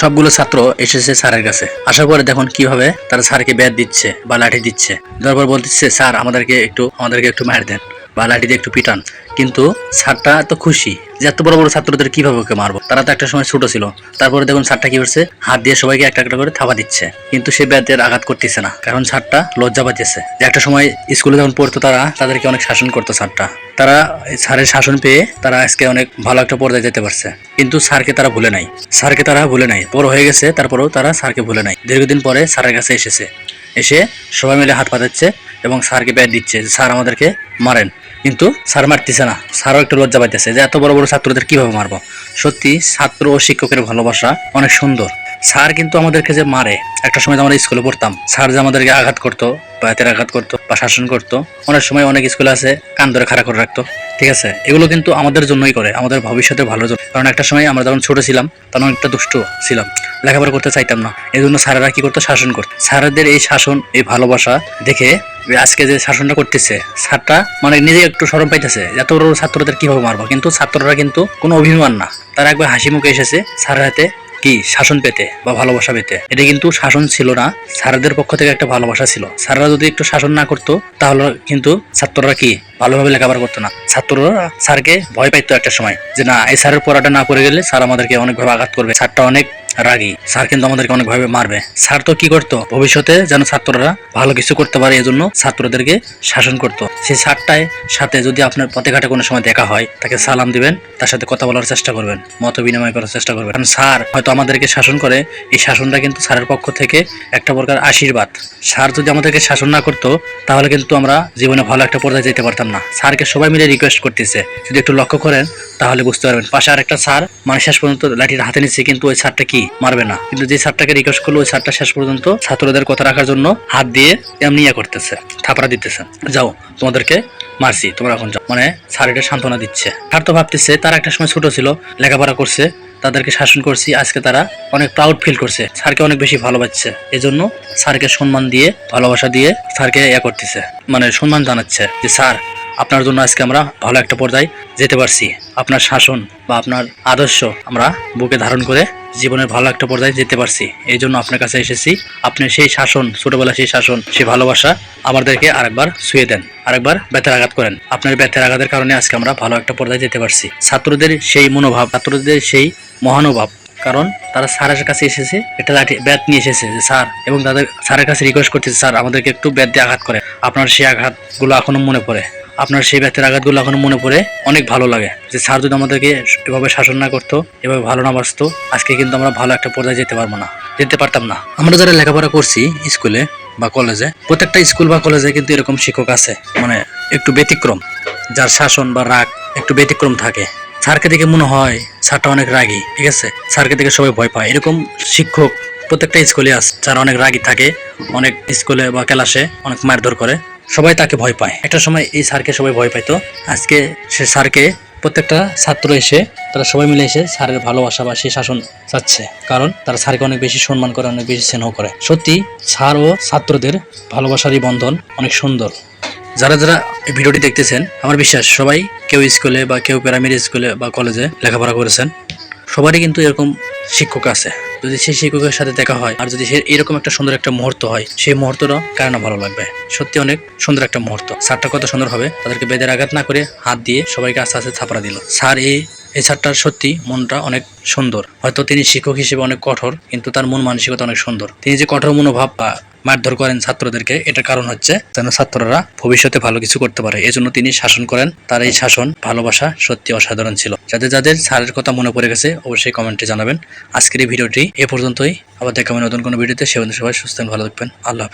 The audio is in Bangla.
সবগুলো ছাত্র এসেছে স্যারের কাছে। আসার পরে দেখুন কীভাবে তারা স্যারকে ব্যাট দিচ্ছে বা লাঠি দিচ্ছে। দেওয়ার পর বলতেছে, স্যার, আমাদেরকে একটু আমাদেরকে একটু মার দেন। বা লাঠি দিয়ে একটু পিটান। কিন্তু স্যারটা তো খুশি যে এত বড় বড় ছাত্রদের কীভাবে ওকে মারবো? তারা তো একটা সময় ছোট ছিল। তারপরে দেখুন স্যারটা কি করছে? হাত দিয়ে সবাইকে একটা একটা করে থাবা দিচ্ছে। কিন্তু সে ব্যাটের আঘাত করতেছে না। কারণ স্যারটা লজ্জা পাচ্ছে যে একটা সময় স্কুলে যখন পড়তো তারা, তাদেরকে অনেক শাসন করতো স্যারটা। তারা স্যারের শাসন পেয়ে তারা আজকে অনেক ভালো একটা পর্যায়ে যেতে পারছে। কিন্তু স্যারকে তারা ভুলে নাই। স্যারকে তারা ভুলে নাই। বড় হয়ে গেছে, তারপরেও তারা স্যারকে ভুলে নাই। দীর্ঘদিন পরে স্যারের কাছে এসেছে। এসে সবাই মিলে হাত পাতাচ্ছে এবং স্যারকে ব্যাট দিচ্ছে স্যার, আমাদেরকে মারেন। কিন্তু স্যার মারতেছে না। স্যারও একটু লজ্জা পাইতেছে যে এত বড় বড় ছাত্রদের কীভাবে মারবো? সত্যি, ছাত্র ও শিক্ষকের ভালোবাসা অনেক সুন্দর। স্যার কিন্তু আমাদেরকে যে মারে, একটা সময় আমরা স্কুলে পড়তাম। স্যার যে আমাদেরকে আঘাত করতো হাতের আঘাত করতো, বা শাসন করতো। অনেক সময় অনেক স্কুলে আছে, কান ধরে খাড়া করে রাখতো। ঠিক আছে? এগুলো কিন্তু আমাদের জন্যই করে, আমাদের ভবিষ্যতের ভালোর জন্য। কারণ একটা সময় আমরা যখন ছোট ছিলাম, তখন অনেকটা দুষ্ট ছিলাম। লেখাপড়া করতে চাইতাম না। এই জন্য স্যারেরা কি করতো? শাসন করতো। স্যারদের এই শাসন, এই ভালোবাসা দেখে আজকে যে শাসনটা করতেছে, স্যারটা মানে নিজে একটু সরম পাইতেছে এত বড় ছাত্রদের কীভাবে মারবো? কিন্তু ছাত্ররা কিন্তু কোনো অভিমান না। তারা একবার হাসি মুখে এসেছে, স্যারের হাতে কি শাসন পেতে বা ভালোবাসা পেতে? এটা কিন্তু শাসন ছিল না, স্যারদের পক্ষ থেকে একটা ভালোবাসা ছিল। স্যাররা যদি একটু শাসন না করতো, তাহলে কিন্তু ছাত্ররা কি ভালোভাবে লেখাপড়া করতো না? ছাত্ররা স্যারকে ভয় পাইতো একটা সময়, যে না, এই স্যারের পড়াটা না করে গেলে স্যার আমাদেরকে অনেকভাবে আঘাত করবে। স্যারটা অনেক রাগী, স্যার কিন্তু আমাদেরকে অনেকভাবে মারবে। স্যার তো কি করতো? ভবিষ্যতে যেন ছাত্ররা ভালো কিছু করতে পারে, এজন্য ছাত্রদেরকে শাসন করতো। সেই স্যারটায় সাথে যদি আপনার পথে ঘাটে কোনো সময় দেখা হয়, তাকে সালাম দিবেন, তার সাথে কথা বলার চেষ্টা করবেন, মত বিনিময় করার চেষ্টা করবেন। কারণ স্যার হয়তো আমাদেরকে শাসন করে, এই শাসনটা কিন্তু স্যারের পক্ষ থেকে একটা প্রকার আশীর্বাদ। স্যার যদি আমাদেরকে শাসন না করতো, তাহলে কিন্তু আমরা জীবনে ভালো একটা পর্যায়ে যেতে পারতাম না। স্যারকে সবাই মিলে রিকোয়েস্ট করতেছে, যদি একটু লক্ষ্য করেন, তাহলে বুঝতে পারবেন। পাশে আর একটা স্যার মানে শেষ পর্যন্ত লাঠির হাতে নিচ্ছে, কিন্তু ওই স্যারটা কি, মারবে না। কিন্তু যে স্যারটাকে রিকোয়েস্ট করল, ওই স্যারটা শেষ পর্যন্ত ছাত্রদের কথা রাখার জন্য হাত দিয়ে এমনি ইয়ে করতেছে, থাপড়া দিতেছে। যাও তোমাদেরকে মারছি, তোমরা এখন মানে স্যার এটা সান্ত্বনা দিচ্ছে। স্যার তো ভাবতেছে, তারা একটা সময় ছোট ছিল, লেখাপড়া করছে, তাদেরকে শাসন করছি, আজকে তারা অনেক প্রাউড ফিল করছে। স্যারকে অনেক বেশি ভালোবাসছে। এজন্য জন্য স্যারকে সম্মান দিয়ে, ভালোবাসা দিয়ে স্যারকে ইয়ে করতেছে। মানে সম্মান জানাচ্ছে যে, স্যার, আপনার জন্য আজকে আমরা ভালো একটা পর্যায়ে যেতে পারছি। আপনার শাসন বা আপনার আদর্শ আমরা বুকে ধারণ করে জীবনের ভালো একটা পর্যায়ে যেতে পারছি। এই জন্য আপনার কাছে এসেছি। আপনি সেই শাসন ছোটবেলা সেই শাসন, সেই ভালোবাসা আমাদেরকে আরেকবার ছুঁয়ে দেন, আরেকবার ব্যথের আঘাত করেন। আপনার ব্যথের আঘাতের কারণে আজকে আমরা ভালো একটা পর্যায়ে যেতে পারছি। ছাত্রদের সেই মনোভাব, ছাত্রদের সেই মহানুভাব, কারণ তারা স্যারের কাছে এসেছে, একটা লাঠি ব্যাট নিয়ে এসেছে যে স্যার, এবং তাদের স্যারের কাছে রিকোয়েস্ট করতেছে স্যার, আমাদেরকে একটু ব্যাট দিয়ে আঘাত করে আপনার সেই আঘাতগুলো এখনও মনে পড়ে। আপনার সেই ব্যথের আঘাতগুলো এখনও মনে পড়ে অনেক ভালো লাগে। যে স্যার যদি আমাদেরকে এভাবে শাসন না করতো, এভাবে ভালো না বাসতো, আজকে কিন্তু আমরা ভালো একটা পর্যায়ে যেতে পারব না, যেতে পারতাম না। আমরা যারা লেখাপড়া করছি স্কুলে বা কলেজে, প্রত্যেকটা স্কুল বা কলেজে কিন্তু এরকম শিক্ষক আছে মানে একটু ব্যতিক্রম, যার শাসন বা রাগ একটু ব্যতিক্রম থাকে। স্যারকে দেখে মনে হয় স্যারটা অনেক রাগী, ঠিক আছে? স্যারকে দেখে সবাই ভয় পায়। এরকম শিক্ষক প্রত্যেকটা স্কুলে আছে, যারা অনেক রাগী থাকে, অনেক স্কুলে বা ক্লাসে অনেক মারধর করে। সবাই তাকে ভয় পায়। একটা সময় এই স্যারকে সবাই ভয় পাইতো। আজকে সে স্যারকে প্রত্যেকটা ছাত্র এসে, তারা সবাই মিলে এসে স্যারের ভালোবাসা বা সে শাসন চাচ্ছে। কারণ তারা স্যারকে অনেক বেশি সম্মান করে, অনেক বেশি স্নেহ করে। সত্যি, স্যার ও ছাত্রদের ভালোবাসারই বন্ধন অনেক সুন্দর। যারা যারা এই ভিডিওটি দেখতেছেন, আমার বিশ্বাস সবাই কেউ স্কুলে বা কেউ প্রাইমারি স্কুলে বা কলেজে লেখাপড়া করেছেন। সবারই কিন্তু এরকম শিক্ষক আছে। যদি সেই শিক্ষকের সাথে দেখা হয়, আর যদি সে এরকম একটা সুন্দর একটা মুহূর্ত হয়, সেই মুহূর্তটা কার না ভালো লাগবে? সত্যি অনেক সুন্দর একটা মুহূর্ত। স্যারটা কত সুন্দর হবে? তাদেরকে বেদের আঘাত না করে হাত দিয়ে সবাইকে আস্তে আস্তে ছাপড়া দিল। স্যার, এই এই সারটার সত্যি মনটা অনেক সুন্দর। হয়তো তিনি শিক্ষক হিসেবে অনেক কঠোর, কিন্তু তার মন মানসিকতা অনেক সুন্দর। তিনি যে কঠোর মনোভাব বা মারধর করেন ছাত্রদেরকে। এটার কারণ হচ্ছে যেন ছাত্ররা ভবিষ্যতে ভালো কিছু করতে পারে। এজন্য তিনি শাসন করেন। তার এই শাসন, ভালোবাসা সত্যি অসাধারণ ছিল। যাদের যাদের স্যারের কথা মনে পড়ে গেছে, অবশ্যই কমেন্টে জানাবেন। আজকের এই ভিডিওটি এ পর্যন্তই। আবার দেখা হবে নতুন কোনো ভিডিওতে। সেবন্ধু সবাই সুস্থ ভালো থাকবেন। আল্লাহ